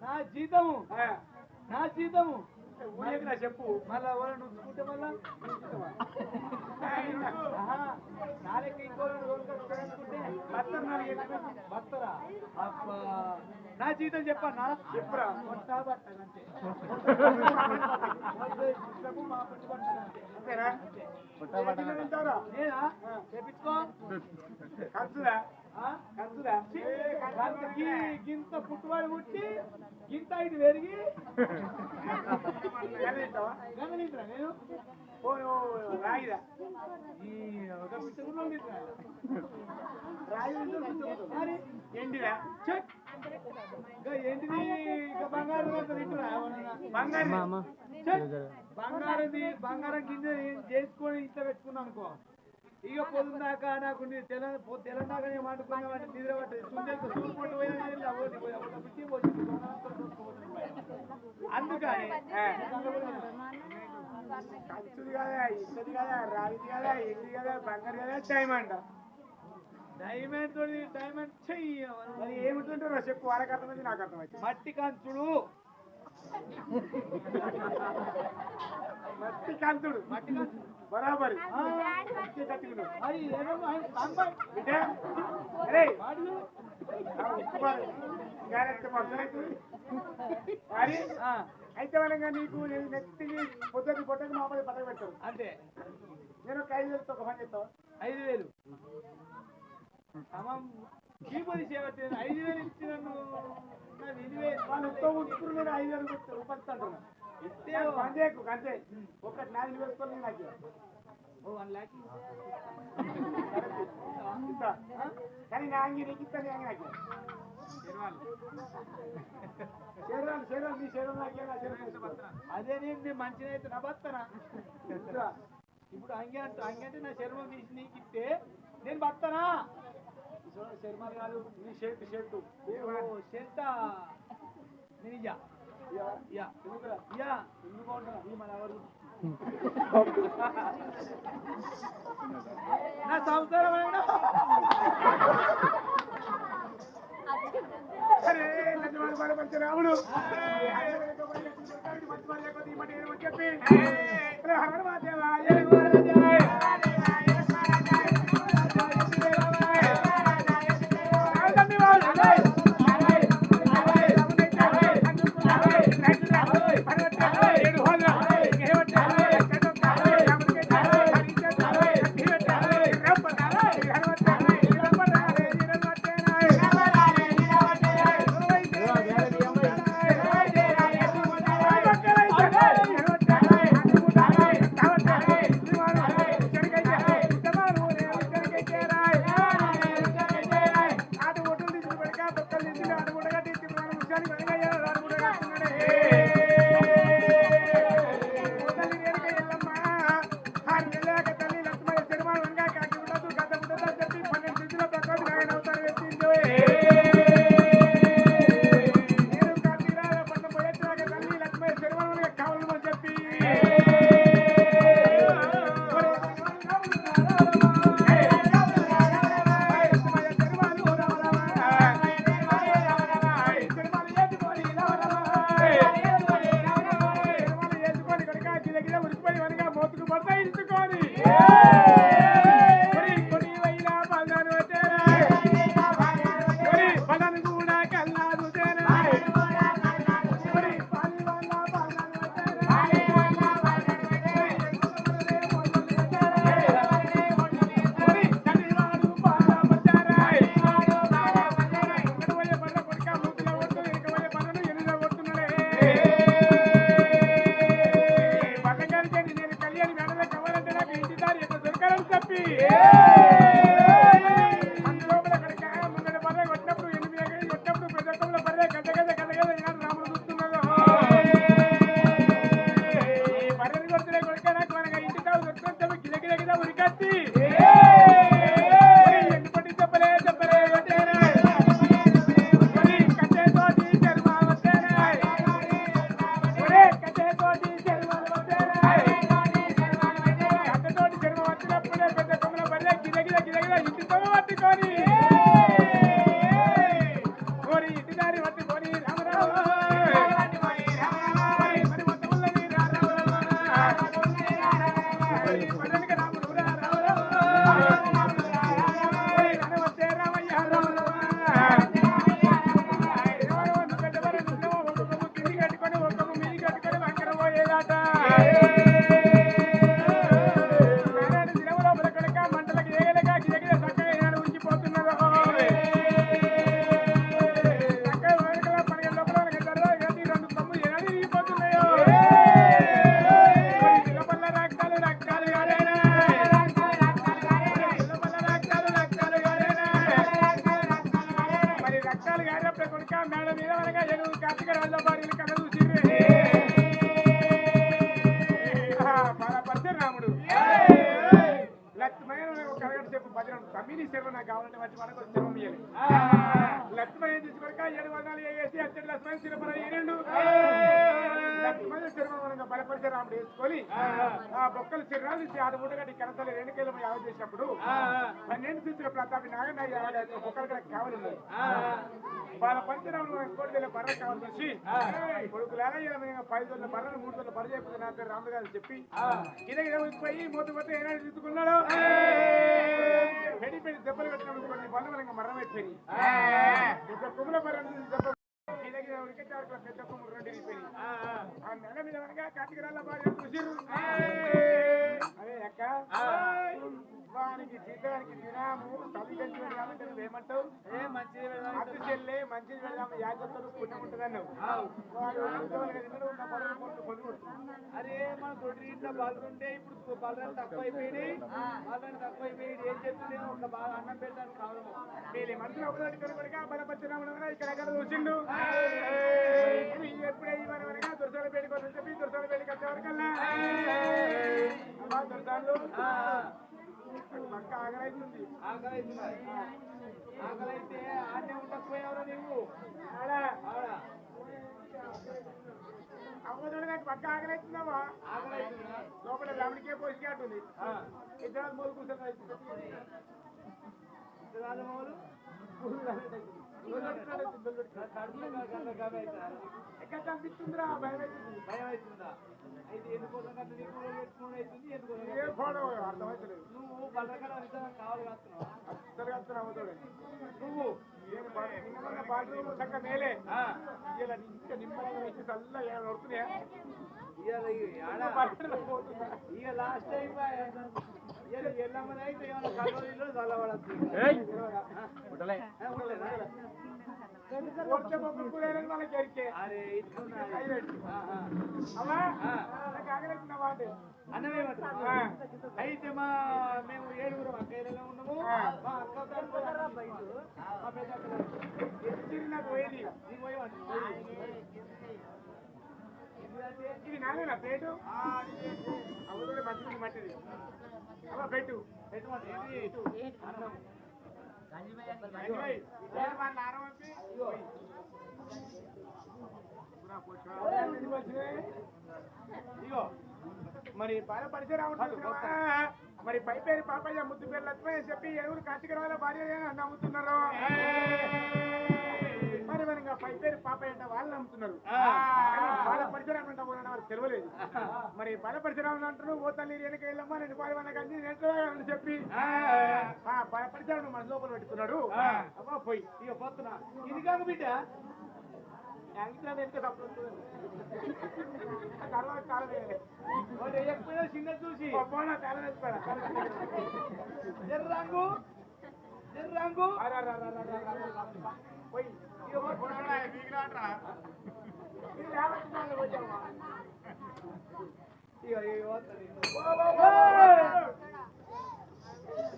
నా జీతము. నా జీతము. ఊరేగినా చెప్పు. మళ్ళా ఎవరైనా ఉంచుకుంటే మళ్ళా ఇంకో నాలుగు అబ్బా. నా జీతం చెప్పన్నా? చెప్పురా? కొట్టా బట్టలు అంతే. పుస్తకం మా పట్టు బట్టలు అంతే అంతేనా? ఏ కిలో తింటావురా? నేనా? చేపించుకో ఖర్చుదా గంతకి గింత పుట్టువాడు పుట్టి గింత ఇది పెరిగి గమనించరా నేను? ఈ ఒక. మరి చెక్. ఏంటిది? ఇంకా బంగారం తింటురా? బంగారు. కింద చేసుకొని ఇంత పెట్టుకున్నాను అనుకో ఇక పొద్దున్నాక నాకు నీ తెల పొ- తెలంగాణ నిద్ర పోతుంది. అందుకని. ఖర్చుది కదా ఇస్తుంది కదా రాగిది కదా ఎండి కదా బంగారు కదా టైం అంట డైమండ్ తోటి డైమండ్ చెయ్యి. ఏమిటుంటారో చెప్పు వాళ్ళకి అర్థమైంది నాకు అర్థమైంది. మట్టి కంచుడు. మట్టి కాంతుడు మట్టి బరాబరి అయితే వాళ్ళగా నీకు నేను నెత్తికి పొద్దుకి పొట్టకి మామూలు పట్టక పెడతారు అంతే. నేను ఒక ఐదు వేలతో ఒక పని చేస్తావు? ఐదు వేలు. సమం చేయబట్టి ఐదు వేలు ఇచ్చి నన్ను నాది ఇది వేలు వాళ్ళు నేను ఐదు వేలు రూపాయలు అంటున్నా ఇస్తే చేయకు అంతే ఒకటి నాలుగు వేసుకొని నేను నాకు. కానీ నా అంగి నీకు ఇస్తాను నీ అంగి నాకు. శరీరాలు శరీరాలు నీ శరీరం శరీరం. అదే నేను నీ మంచినైతే నా ఇస్తా. ఇప్పుడు అంగి అంటే అంగి అంటే నా చర్మం తీసి నీకు ఇస్తే నేను బత్తనా చర్మాలు కాదు నీ షర్ట్ షర్టు చెత్త నేను ఇయ్యా ఇయ్యా? ఇయ్యా ఎందుకు? ఈ మన ఎవరు నా సంసారం అయినా అరే లంచమాల బాల పంచ రాముడు చెప్పి తమ్మిని సేవ నాకు కావాలంటే వచ్చి మనకు శివం ఇయ్యాలి. లక్ష్మయ్య తీసుకొరక ఏడు వందలు వేసి అచ్చడి లక్ష్మయ్య శిరపర ఏడు శిరమనంగా బలపరిచే రాముడు వేసుకొని ఆ బొక్కలు తీసి ఆరు మూట కట్టి కనతలు రెండు కేలు యాభై చేసినప్పుడు పన్నెండు సూచుల ప్రతాపి నాగన్న బొక్కలు కూడా కావాలి. వాళ్ళ పంచరాములు కోటి వేల బర్రె కావాలి చూసి కొడుకులారా పది రోజుల బర్రెలు మూడు రోజుల బర్రె చెప్పితే నా పేరు రాముడు గారు చెప్పి ఇదే పోయి మూత పట్టి ఏనాడు తీసుకున్నాడు? పెడి పెడి దెబ్బలు పెట్టినప్పుడు కొన్ని పనులు మనకి మరణం అయిపోయి ఒక కుమ్మల బర్రె దెబ్బ కార్తీకరాల భార్య వానికి జీతానికి దినాము తల్లి కంచి కాబట్టి నువ్వేమంటావు ఏ మంచిది అటు చెల్లె మంచిది వెళ్దాము యాజకులు పుణ్యం ఉంటుందన్నావు. అరే మన తొట్టి ఇంట్లో బలరుంటే ఇప్పుడు బలరాలు తక్కువ అయిపోయినాయి బలరాలు తక్కువ అయిపోయి ఏం చెప్తుంది ఒక బాగా అన్నం పెట్టడానికి కావడము వీళ్ళ మనసులో ఒకటి కొడుక బలపరిచినాము ఇక్కడ ఎక్కడ చూసిండు? నువ్వు ఎప్పుడే ఇవ్వని వరగా దుర్సాల పేడికి వస్తుంది చెప్పి దుర్సాల పేడికి వచ్చే వరకల్లా? దుర్సాలు పక్క ఆగరైతుంది ఆకలి అవుతుంది ఆకలి అయితే ఆనే ఉండకపోయావురా నీవు. ఆడ. ఆడ. అమ్మతోడు నాకు పక్క ఆగరైతుందమ్మా ఆకలి అవుతుందా లోపల రాముడికే పోసినట్టుంది ఇద్దరు మూడు కూర్చొని గంట అవుతారు ఎక్కడ కనిపిస్తుందిరా భయం అవుతుంది భయం అవుతుందా అయితే ఎందుకోసం కంటే నీకు కూడా పెట్టుకుని అవుతుంది ఎందుకోసం ఏ ఫోటో అర్థమవుతలేదు నువ్వు బలరకాల నిజంగా కావాలి కాస్తున్నావు అస్సలు వస్తున్నా అమ్మతోడు నువ్వు నేను చక్క మేలే ఇలా ఇంకా ఏమైనా నడుతున్నాయా ఇవాళ లాస్ట్ టైం ఇవాళ ఎల్లమ్మని అయితే ఏమైనా కలవరిలో చల్లబడద్దు వచ్చే మొక్కలు కూడా ఏమైనా వాళ్ళకి ఎరికే అరే ఇట్లున్నా ఆహా. అమ్మా ఆ. నాకు ఆగలేకుండా వాటి అన్నమేమంటారు ఆ. అయితే మా మేము ఏడుగురు అక్కయ్యలో ఉన్నాము ఆ. మా అక్క తరపున బయట మా పెద్ద అక్క ఎత్తిరి నాకు పోయేది నీకు పోయేవాడు ఇది నానేనా ప్లేటు అవుతుంది మంచిది మట్టిది మరి బాగా పరిచయం రావట్లేదు మరి పై పేరు పాపయ్య ముద్దు పేరు లక్ష్మయ్య చెప్పి ఎవరు కార్తీక రావుల భార్య నమ్ముతున్నారు మరి మరి ఇంకా పై పేరు పాపయ్య అంటే వాళ్ళు నమ్ముతున్నారు. కానీ బాల పరిచయం అంటే వాళ్ళకి తెలియలేదు మరి బాల పరిచయం అంటారు ఓ తల్లి వెనక వెళ్ళమ్మా నేను పాలు వాళ్ళకి అన్ని అని చెప్పి. బాల మన లోపల పెట్టుకున్నాడు. అమ్మా పోయి ఇక పోతున్నా. ఇది కాక బిడ్డ. తర్వాత కాలం చిన్న చూసి. కాలం రంగు. రంగు.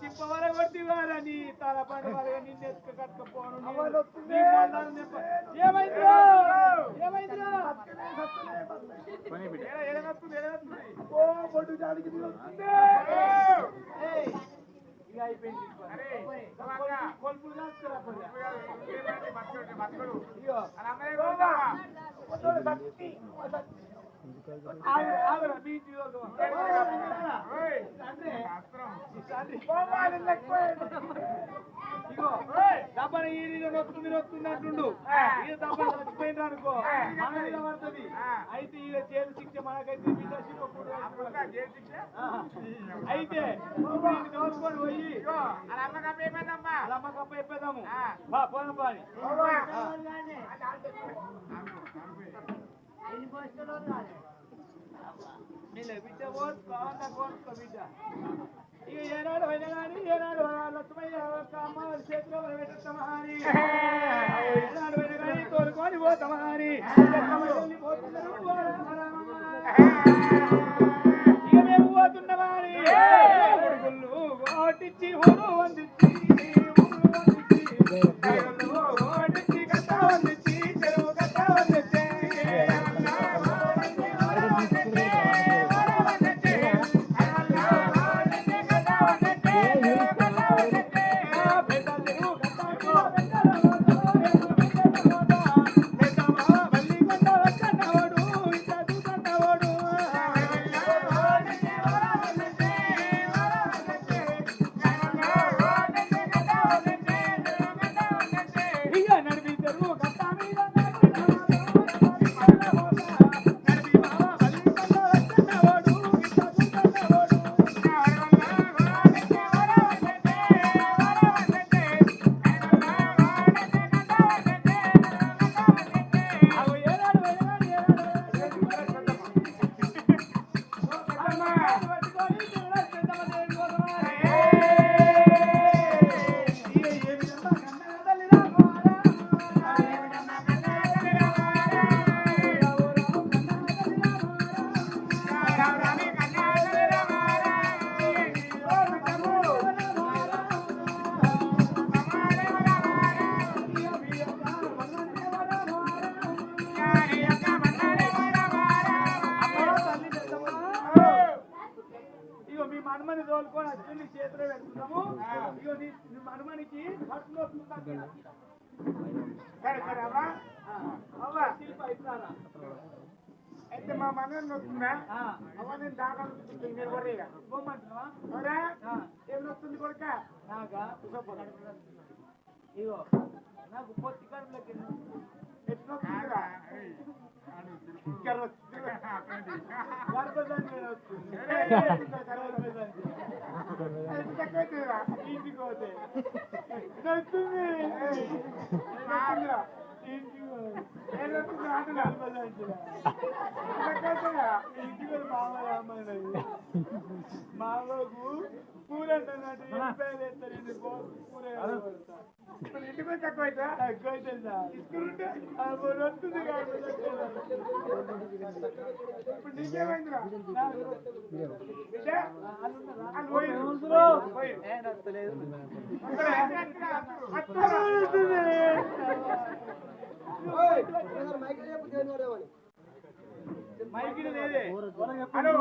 చిప్పవర కొట్టివారా నీ తల పండు వరగా నిన్ను ఎత్తుక కట్టుకపోను ఓ జాడికి ఏయ్, ఇగో దబ్బన ఈ నొత్తుంది నొత్తుంది అంటుండు ఈ దబ్బన అనుకో. పడుతుంది అయితే ఈ జైలు శిక్ష మనకైతే జైలు శిక్ష? అయితే దోచుకొని పోయి ఇగో, అలా అమ్మకమ్మ ఏమైందమ్మా? వాళ్ళ అమ్మ కప్ప చెప్పేదాము ఆ. బా పోదాం పాని పోవా. నీళ్ళ బిడ్డ కోసు కావాలంటే కోసుకో బిడ్డ. ఇక ఏనాడు అయినా కానీ ఏనాడు లక్ష్మయ్య అమ్మవారి చేతిలో అని కానీ తోలుకొని పోతామా అని పోతున్నారు ఇక మేము ఊరు వందిచ్చి పట్టుకొని వచ్చి నీ చేతిలో పెడుతున్నాము ఇగో నీ నీ మనమనికి వస్తుంది సరే సరే అమ్మా అవ్వ. శిల్ప ఇస్తారా అయితే మా మనల్ని వస్తుందా అవ్వ నేను దాకా మీరు కూడా ఇక. ఆ, ఏం వస్తుంది కొడుక? ఇగో నాకు పొత్తి కడుపులోకి ఎట్లా వస్తుంది. గర్భధాన్యం వస్తుంది ఎంత తక్కువ అవుతుందిరా? ఇంటికి పోతే నచ్చుంది ఆగురా. ఇంటికి పోతే ఏం వస్తుంది ఆటలు? గర్భధాన్యం ఎంత తక్కువ అవుతుందిరా? ఇంటికి మామయ్య అమ్మాయి మామకు కూర అంటున్నట్టు ఎల్లిపాయలు ఎత్తారు? ఇది కూర ఎక్కువ అప్పుడు వస్తుంది ఇప్పుడు నీకేమైందిరా బిడ్డ? వాళ్ళు పోయిర్రు. పోయిర్రు. అందరూ అక్కడ, అక్కడ, అక్కడ. మైకి లేదే హలో